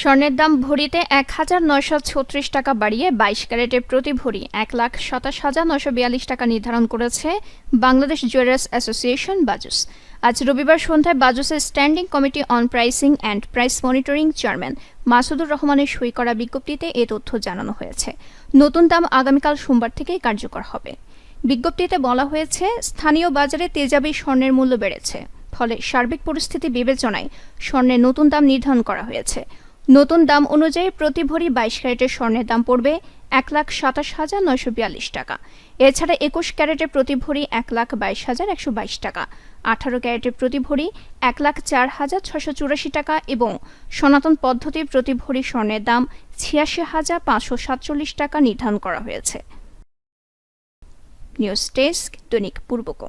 স্বর্ণের দাম ভরিতে এক হাজার নয়শো ছত্রিশ টাকা বাড়িয়ে বাইশ ক্যারেটের প্রতি ভরি এক লাখ সাতাশ হাজার নয়শো বিয়াল্লিশ টাকা নির্ধারণ করেছে বাংলাদেশ জুয়েলার্স অ্যাসোসিয়েশন বাজুস। আজ রবিবার সন্ধ্যায় বাজুসের standing committee on pricing and price monitoring chairman Masudur রহমানের সই করা বিজ্ঞপ্তিতে এ তথ্য জানানো হয়েছে। নতুন দাম আগামীকাল সোমবার থেকেই কার্যকর হবে। বিজ্ঞপ্তিতে বলা হয়েছে, স্থানীয় বাজারে তেজাবি স্বর্ণের মূল্য বেড়েছে, ফলে সার্বিক পরিস্থিতি বিবেচনায় স্বর্ণের নতুন দাম নির্ধারণ করা হয়েছে। নতুন দাম অনুযায়ী প্রতি ভরি বাইশ ক্যারেটের স্বর্ণের দাম পড়বে এক লাখ সাতাশ হাজার নয়শো বিয়াল্লিশ টাকা। এছাড়া একুশ ক্যারেটের প্রতি ভরি এক লাখ বাইশ হাজার একশো বাইশ টাকা। আঠারো ক্যারেটের প্রতি ভরি এক লাখ চার হাজার ছশো চুরাশি টাকা এবং সনাতন পদ্ধতির প্রতি ভরি স্বর্ণের দাম ছিয়াশি হাজার পাঁচশো সাতচল্লিশ টাকা নির্ধারণ করা হয়েছে। নিউজ ডেস্ক দৈনিক পূর্বকো।